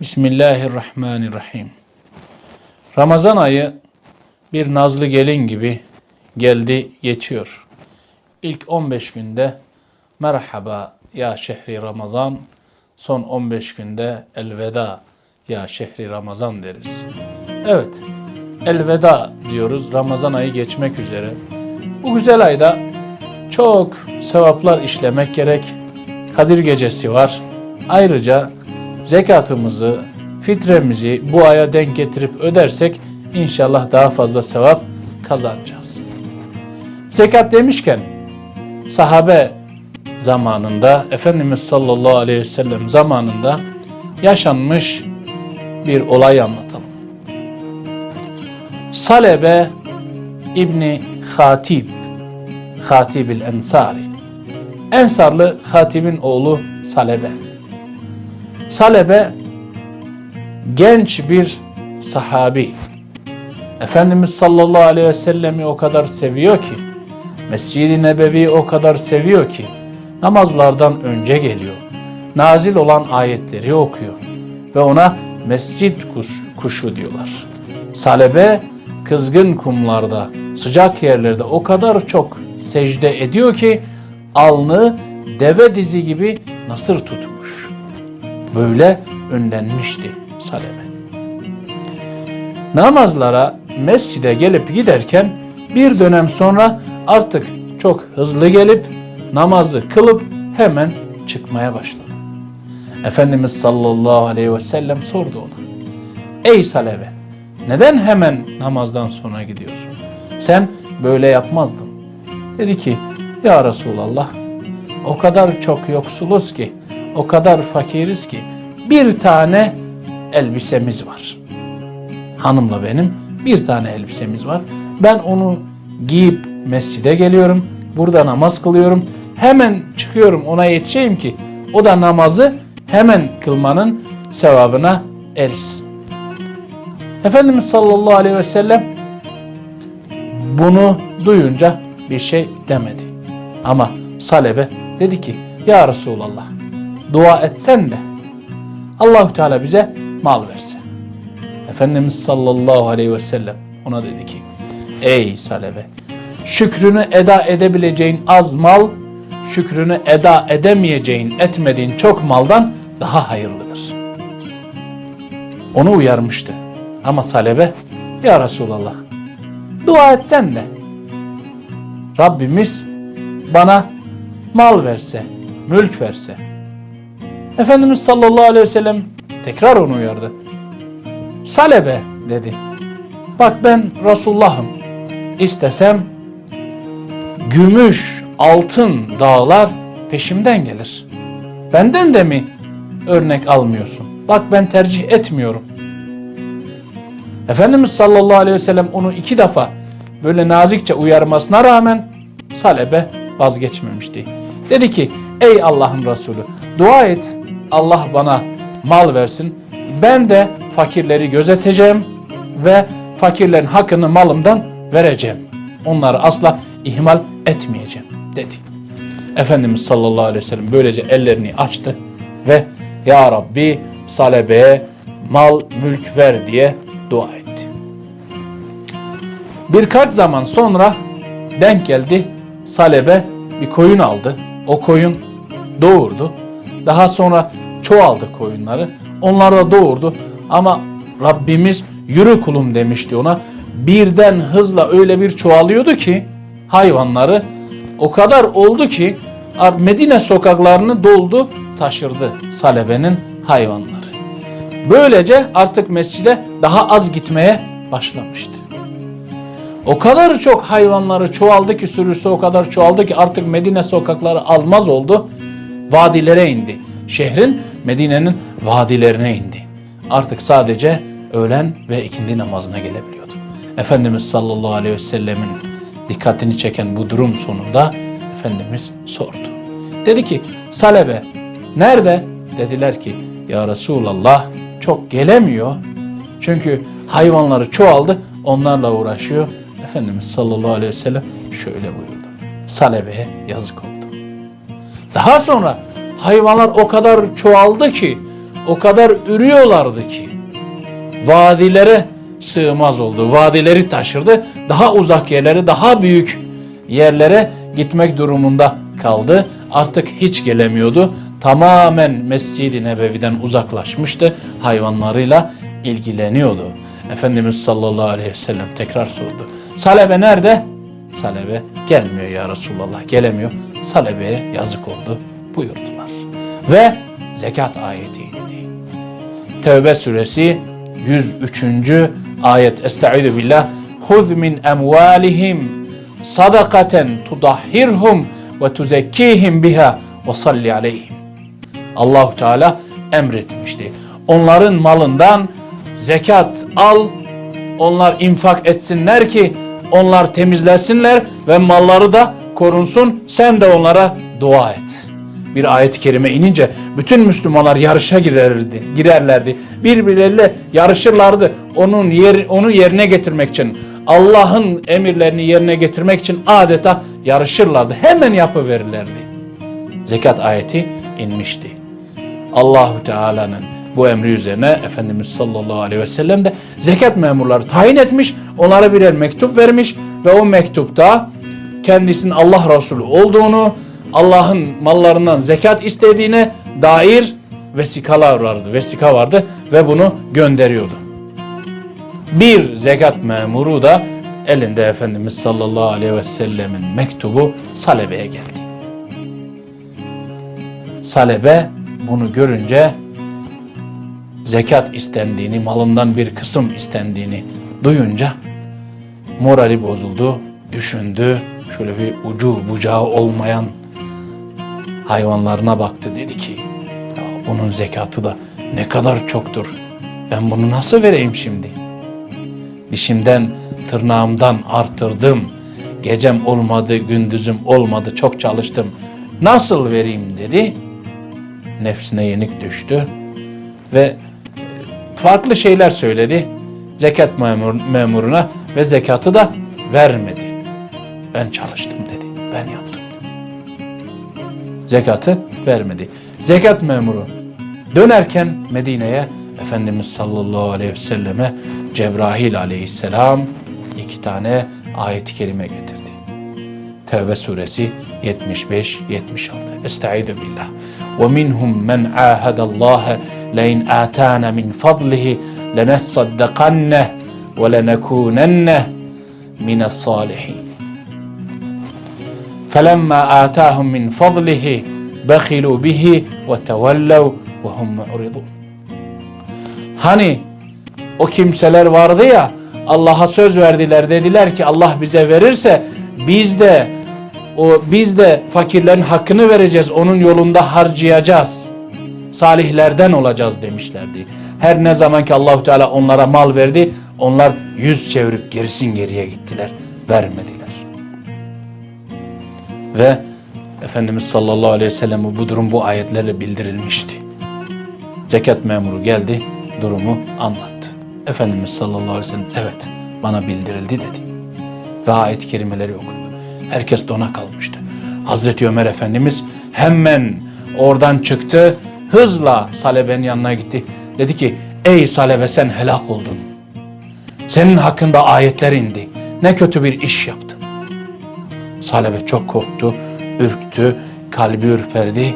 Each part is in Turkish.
Bismillahirrahmanirrahim. Ramazan ayı bir nazlı gelin gibi geldi geçiyor. İlk 15 günde merhaba ya şehri Ramazan, son 15 günde elveda ya şehri Ramazan deriz. Evet, elveda diyoruz Ramazan ayı geçmek üzere. Bu güzel ayda çok sevaplar işlemek gerek. Kadir gecesi var. Ayrıca zekatımızı, fitremizi bu aya denk getirip ödersek inşallah daha fazla sevap kazanacağız. Zekat demişken sahabe zamanında Efendimiz sallallahu aleyhi ve sellem zamanında yaşanmış bir olay anlatalım. Salebe İbni Hatib Hatibil Ensari Ensarlı Hatib'in oğlu Salebe. Salebe genç bir sahabi. Efendimiz sallallahu aleyhi ve sellemi o kadar seviyor ki, Mescid-i Nebevi o kadar seviyor ki, namazlardan önce geliyor. Nazil olan ayetleri okuyor. Ve ona mescit kuş, kuşu diyorlar. Salebe kızgın kumlarda, sıcak yerlerde o kadar çok secde ediyor ki, alnı deve dizi gibi nasır tutmuş. Böyle önlenmişti Salebe. Namazlara mescide gelip giderken bir dönem sonra artık çok hızlı gelip namazı kılıp hemen çıkmaya başladı. Efendimiz sallallahu aleyhi ve sellem sordu ona. Ey Salebe neden hemen namazdan sonra gidiyorsun? Sen böyle yapmazdın. Dedi ki ya Resulallah o kadar çok yoksuluz ki, o kadar fakiriz ki bir tane elbisemiz var. Hanımla benim bir tane elbisemiz var. Ben onu giyip mescide geliyorum. Burada namaz kılıyorum. Hemen çıkıyorum ona yetişeyim ki o da namazı hemen kılmanın sevabına erişsin. Efendimiz sallallahu aleyhi ve sellem bunu duyunca bir şey demedi. Ama Salebe dedi ki ya Resulallah dua etsen de Allahu Teala bize mal verse. Efendimiz sallallahu aleyhi ve sellem ona dedi ki ey Salebe şükrünü eda edebileceğin az mal şükrünü eda edemeyeceğin etmediğin çok maldan daha hayırlıdır. Onu uyarmıştı. Ama Salebe ya Resulallah dua etsen de Rabbimiz bana mal verse, mülk verse. Efendimiz sallallahu aleyhi ve sellem tekrar onu uyardı. Salebe dedi. Bak ben Resulullah'ım. İstesem gümüş, altın dağlar peşimden gelir. Benden de mi örnek almıyorsun? Bak ben tercih etmiyorum. Efendimiz sallallahu aleyhi ve sellem onu iki defa böyle nazikçe uyarmasına rağmen Salebe vazgeçmemişti. Dedi ki ey Allah'ın Resulü dua et Allah bana mal versin. Ben de fakirleri gözeteceğim ve fakirlerin hakkını malımdan vereceğim. Onları asla ihmal etmeyeceğim dedi. Efendimiz sallallahu aleyhi ve sellem böylece ellerini açtı ve Ya Rabbi Salebe'ye mal mülk ver diye dua etti. Birkaç zaman sonra denk geldi Salebe bir koyun aldı. O koyun doğurdu. Daha sonra çoğaldı koyunları. Onlar da doğurdu. Ama Rabbimiz yürü kulum demişti ona. Birden hızla öyle bir çoğalıyordu ki hayvanları o kadar oldu ki Medine sokaklarını doldu taşırdı Salebe'nin hayvanları. Böylece artık mescide daha az gitmeye başlamıştı. O kadar çok hayvanları çoğaldı ki sürüsü o kadar çoğaldı ki artık Medine sokakları almaz oldu. Vadilere indi. Şehrin Medine'nin vadilerine indi. Artık sadece öğlen ve ikindi namazına gelebiliyordu. Efendimiz sallallahu aleyhi ve sellemin dikkatini çeken bu durum sonunda Efendimiz sordu. Dedi ki Salebe nerede? Dediler ki ya Resulallah çok gelemiyor. Çünkü hayvanları çoğaldı onlarla uğraşıyor. Efendimiz sallallahu aleyhi ve sellem şöyle buyurdu. Salebe'ye yazık oldu. Daha sonra hayvanlar o kadar çoğaldı ki o kadar ürüyorlardı ki vadilere sığmaz oldu. Vadileri taşırdı. Daha uzak yerlere, daha büyük yerlere gitmek durumunda kaldı. Artık hiç gelemiyordu. Tamamen Mescid-i Nebevi'den uzaklaşmıştı. Hayvanlarıyla ilgileniyordu. Efendimiz sallallahu aleyhi ve sellem tekrar sordu. Salebe nerede? Salebe gelmiyor ya Resulallah gelemiyor. Salebe'ye yazık oldu buyurdular. Ve zekat ayeti indi. Tevbe suresi 103. ayet. Estaizu billah. Huz min emvalihim sadakaten tudahhirhum ve tuzekkihim biha ve salli aleyhim. Allahu Teala emretmişti. Onların malından zekat al, onlar infak etsinler ki onlar temizlesinler ve malları da korunsun. Sen de onlara dua et. Bir ayet-i kerime inince bütün Müslümanlar yarışa girerlerdi, girerlerdi. Birbirleriyle yarışırlardı. Onun yer, onu yerine getirmek için, Allah'ın emirlerini yerine getirmek için adeta yarışırlardı. Hemen yapıverirlerdi. Zekat ayeti inmişti. Allahu Teala'nın bu emri üzerine Efendimiz sallallahu aleyhi ve sellem de zekat memurları tayin etmiş, onlara birer mektup vermiş ve o mektupta kendisinin Allah Resulü olduğunu, Allah'ın mallarından zekat istediğine dair vesikalar vardı, vesika vardı ve bunu gönderiyordu. Bir zekat memuru da elinde Efendimiz sallallahu aleyhi ve sellemin mektubu Salebe'ye geldi. Salebe bunu görünce zekat istendiğini, malından bir kısım istendiğini duyunca morali bozuldu, düşündü. Şöyle bir ucu bucağı olmayan hayvanlarına baktı. Dedi ki, ya bunun zekatı da ne kadar çoktur. Ben bunu nasıl vereyim şimdi? Dişimden, tırnağımdan artırdım. Gecem olmadı, gündüzüm olmadı, çok çalıştım. Nasıl vereyim dedi. Nefsine yenik düştü ve farklı şeyler söyledi zekat memur, memuruna ve zekatı da vermedi. Ben çalıştım dedi. Ben yaptım Zekatı vermedi. Zekat memuru dönerken Medine'ye Efendimiz sallallahu aleyhi ve selleme Cebrail aleyhisselam iki tane ayet-i kerime getirdi. Tevbe suresi 75-76. Estaizu billah. وَمِنْهُمْ مَنْ عَاهَدَ اللّٰهَ لَاِنْ آتَانَ مِنْ فَضْلِهِ لَنَصَّدَّقَنَّ وَلَنَكُونَنَّ مِنَ الصَّالِحِينَ فَلَمَّا آتَاهُمْ مِنْ فَضْلِهِ بَخِلُوا بِهِ وَتَوَلَّوْا وَهُمْ مُعْرِضُونَ Hani o kimseler vardı ya Allah'a söz verdiler dediler ki Allah bize verirse biz de o biz de fakirlerin hakkını vereceğiz. Onun yolunda harcayacağız. Salihlerden olacağız demişlerdi. Her ne zaman ki Allahu Teala onlara mal verdi, onlar yüz çevirip gerisin geriye gittiler, vermediler. Ve Efendimiz sallallahu aleyhi ve sellem bu durum bu ayetlerle bildirilmişti. Zekat memuru geldi, durumu anlattı. Efendimiz sallallahu aleyhi ve sellem evet bana bildirildi dedi. Ve ayet-i kerimeleri okudu. Herkes dona kalmıştı. Hazreti Ömer Efendimiz hemen oradan çıktı, hızla Salebe'nin yanına gitti. Dedi ki, ey Salebe sen helak oldun. Senin hakkında ayetler indi. Ne kötü bir iş yaptın. Salebe çok korktu, ürktü, kalbi ürperdi.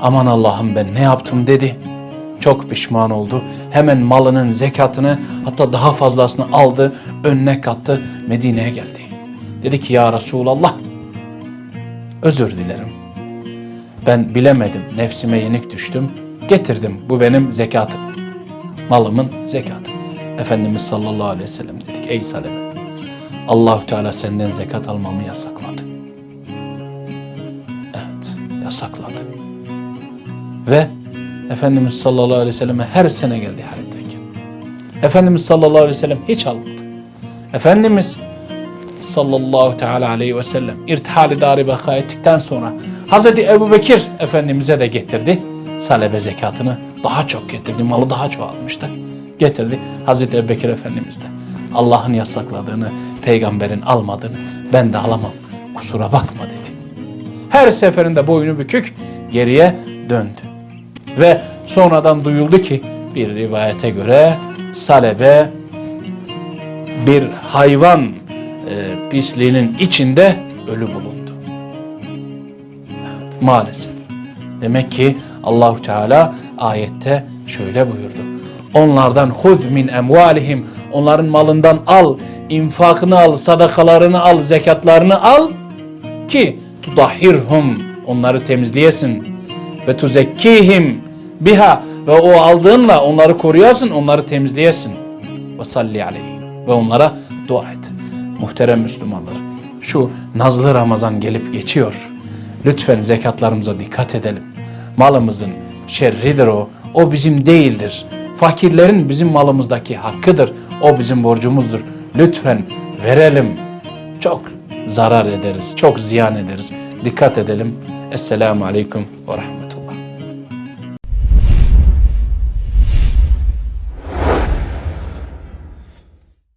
Aman Allah'ım ben ne yaptım dedi. Çok pişman oldu. Hemen malının zekatını hatta daha fazlasını aldı, önüne kattı, Medine'ye geldi. Dedi ki ya Resulallah özür dilerim. Ben bilemedim, nefsime yenik düştüm. Getirdim, bu benim zekatım. Malımın zekatı. Efendimiz sallallahu aleyhi ve sellem dedik ey Salebe. Allahu Teala senden zekat almamı yasakladı. Evet, yasakladı. Ve Efendimiz sallallahu aleyhi ve selleme her sene geldi hayattayken. Efendimiz sallallahu aleyhi ve sellem hiç almadı. Efendimiz sallallahu teala aleyhi ve sellem irtihali dari beka ettikten sonra Hazreti Ebu Bekir Efendimiz'e de getirdi. Salebe zekatını daha çok getirdi. Malı daha çoğalmıştı. Getirdi. Hazreti Ebu Bekir Efendimiz de Allah'ın yasakladığını, peygamberin almadığını ben de alamam. Kusura bakma dedi. Her seferinde boynu bükük geriye döndü. Ve sonradan duyuldu ki bir rivayete göre salebe bir hayvan e, pisliğinin içinde ölü bulundu. Evet, maalesef. Demek ki Allahu Teala ayette şöyle buyurdu. Onlardan huz min emvalihim onların malından al, infakını al, sadakalarını al, zekatlarını al ki tudahhirhum onları temizleyesin ve tuzekkihim biha ve o aldığınla onları koruyasın, onları temizleyesin. Ve salli aleyhim ve onlara dua et. Muhterem Müslümanlar, şu nazlı Ramazan gelip geçiyor. Lütfen zekatlarımıza dikkat edelim. Malımızın şerridir o. O bizim değildir. Fakirlerin bizim malımızdaki hakkıdır. O bizim borcumuzdur. Lütfen verelim. Çok zarar ederiz, çok ziyan ederiz. Dikkat edelim. Esselamu Aleyküm ve Rahmetullah.